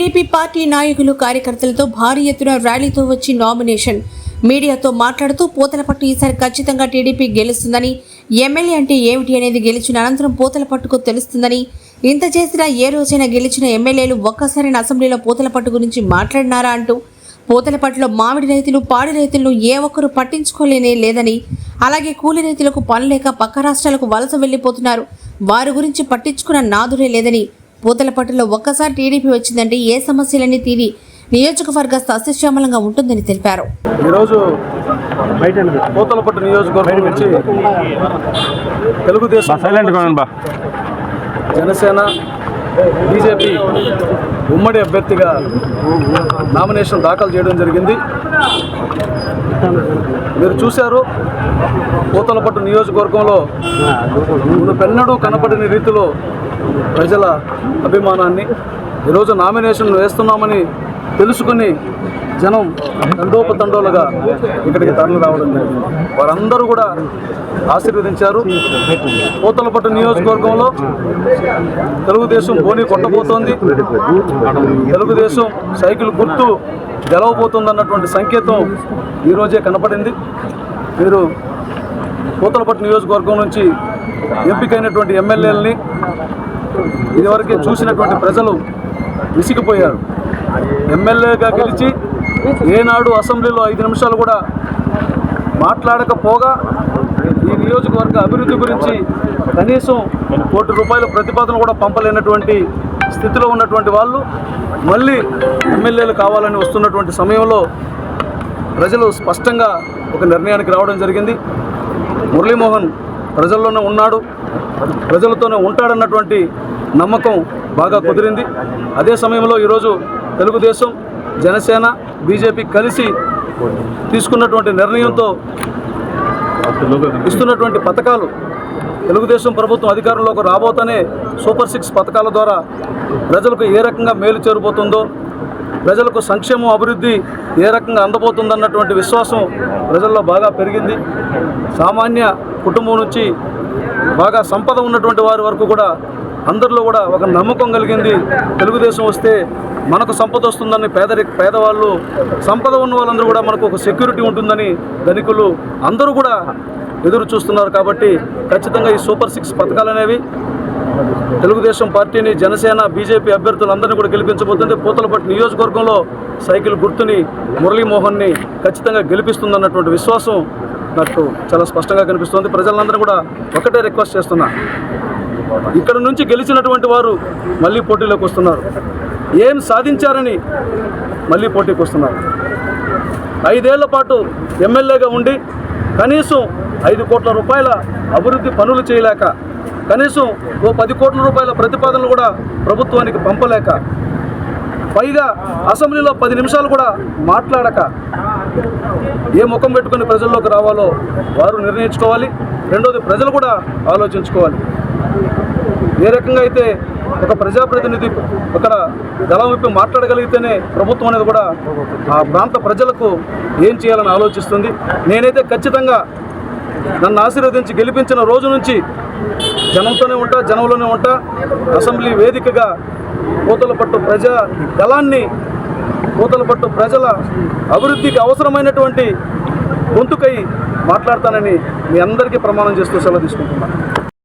TDP party నాయకులు కార్యకర్తలతో భారీ ఎత్తున ర్యాలీతో వచ్చి నామినేషన్. మీడియాతో మాట్లాడుతూ పూతలపట్టు ఈసారి ఖచ్చితంగా టీడీపీ గెలుస్తుందని ఎమ్మెల్యే అంటే ఏమిటి అనేది గెలిచిన అనంతరం పూతలపట్టుకు తెలుస్తుందని ఇంత చేసినా ఏ రోజైనా గెలిచిన ఎమ్మెల్యేలు ఒక్కసారి అసెంబ్లీలో పూతలపట్టు గురించి మాట్లాడినారా అంటూ పూతలపట్టులో మామిడి రైతులు పాడి రైతులను ఏ ఒక్కరు పట్టించుకోలేనే లేదని అలాగే కూలి రైతులకు పనులేక పక్క రాష్ట్రాలకు వలస వెళ్ళిపోతున్నారు వారి గురించి పట్టించుకున్న నాదురే లేదని పూతలపట్టులో ఒక్కసారి టీడీపీ వచ్చిందంటే ఏ సమస్యలన్నీ తీరి నియోజకవర్గ సస్యశ్యామలంగా ఉంటుందని తెలిపారు. ఈరోజు పోతలపట్టు నియోజకవర్గం నుంచి తెలుగుదేశం సైలెంట్గా బా. జనసేన బీజేపీ ఉమ్మడి అభ్యర్థిగా నామినేషన్ దాఖలు చేయడం జరిగింది. మీరు చూశారు పూతలపట్టు నియోజకవర్గంలో పెన్నడూ కనపడిన రీతిలో ప్రజల అభిమానాన్ని ఈరోజు నామినేషన్లు వేస్తున్నామని తెలుసుకుని జనం తండోపతండోలుగా ఇక్కడికి తరలి రావడం జరిగింది. వారందరూ కూడా ఆశీర్వదించారు. పూతలపట్టు నియోజకవర్గంలో తెలుగుదేశం బోని కొట్టబోతోంది. తెలుగుదేశం సైకిల్ గుర్తు గెలవబోతుందన్నటువంటి సంకేతం ఈరోజే కనపడింది. మీరు పూతలపట్టు నియోజకవర్గం నుంచి ఎంపికైనటువంటి ఎమ్మెల్యేలని ఇదివరకే చూసినటువంటి ప్రజలు విసిగిపోయారు. ఎమ్మెల్యేగా గెలిచి ఏనాడు అసెంబ్లీలో ఐదు నిమిషాలు కూడా మాట్లాడకపోగా ఈ నియోజకవర్గ అభివృద్ధి గురించి కనీసం కోటి రూపాయల ప్రతిపాదన కూడా పంపలేనటువంటి స్థితిలో ఉన్నటువంటి వాళ్ళు మళ్ళీ ఎమ్మెల్యేలు కావాలని వస్తున్నటువంటి సమయంలో ప్రజలు స్పష్టంగా ఒక నిర్ణయానికి రావడం జరిగింది. మురళీమోహన్ ప్రజల్లోనే ఉన్నాడు ప్రజలతోనే ఉంటాడన్నటువంటి నమ్మకం బాగా కుదిరింది. అదే సమయంలో ఈరోజు తెలుగుదేశం జనసేన బీజేపీ కలిసి తీసుకున్నటువంటి నిర్ణయంతో ఇస్తున్నటువంటి పథకాలు తెలుగుదేశం ప్రభుత్వం అధికారంలోకి రాబోతనే సూపర్ సిక్స్ పథకాల ద్వారా ప్రజలకు ఏ రకంగా మేలు చేరిపోతుందో ప్రజలకు సంక్షేమం అభివృద్ధి ఏ రకంగా అందబోతుందన్నటువంటి విశ్వాసం ప్రజల్లో బాగా పెరిగింది. సామాన్య కుటుంబం నుంచి బాగా సంపద ఉన్నటువంటి వారి వరకు కూడా అందరిలో కూడా ఒక నమ్మకం కలిగింది. తెలుగుదేశం వస్తే మనకు సంపద వస్తుందని పేదరి పేదవాళ్ళు సంపద ఉన్న వాళ్ళందరూ కూడా మనకు ఒక సెక్యూరిటీ ఉంటుందని ధనికులు అందరూ కూడా ఎదురు చూస్తున్నారు కాబట్టి ఖచ్చితంగా ఈ సూపర్ సిక్స్ పథకాలు అనేవి తెలుగుదేశం పార్టీని జనసేన బీజేపీ అభ్యర్థులందరినీ కూడా గెలిపించబోతుంది పూతలపట్టు నియోజకవర్గంలో సైకిల్ గుర్తుని మురళీమోహన్ని ఖచ్చితంగా గెలిపిస్తుందన్నటువంటి విశ్వాసం నాకు చాలా స్పష్టంగా కనిపిస్తుంది. ప్రజలందరూ కూడా ఒకటే రిక్వెస్ట్ చేస్తున్నా. ఇక్కడ నుంచి గెలిచినటువంటి వారు మళ్ళీ పోటీలోకి వస్తున్నారు. ఏం సాధించారని మళ్ళీ పోటీకి వస్తున్నారు. ఐదేళ్ళ పాటు ఎమ్మెల్యేగా ఉండి కనీసం ఐదు కోట్ల రూపాయల అభివృద్ధి పనులు చేయలేక కనీసం ఓ పది కోట్ల రూపాయల ప్రతిపాదనలు కూడా ప్రభుత్వానికి పంపలేక పైగా అసెంబ్లీలో పది నిమిషాలు కూడా మాట్లాడక ఏ ముఖం పెట్టుకుని ప్రజల్లోకి రావాలో వారు నిర్ణయించుకోవాలి. రెండోది ప్రజలు కూడా ఆలోచించుకోవాలి. ఏ రకంగా అయితే ఒక ప్రజాప్రతినిధి అక్కడ దళం విప్పి మాట్లాడగలిగితేనే ప్రభుత్వం అనేది కూడా ఆ ప్రాంత ప్రజలకు ఏం చేయాలని ఆలోచిస్తుంది. నేనైతే ఖచ్చితంగా నన్ను ఆశీర్వదించి గెలిపించిన రోజు నుంచి జనంతోనే ఉంటా జనంలోనే ఉంటా. అసెంబ్లీ వేదికగా పూతలపట్టు ప్రజా దళాన్ని పూతలపట్టు ప్రజల అభివృద్ధికి అవసరమైనటువంటి గొంతుకై మాట్లాడతానని మీ అందరికీ ప్రమాణం చేస్తూ సెలవు తీసుకుంటున్నాను.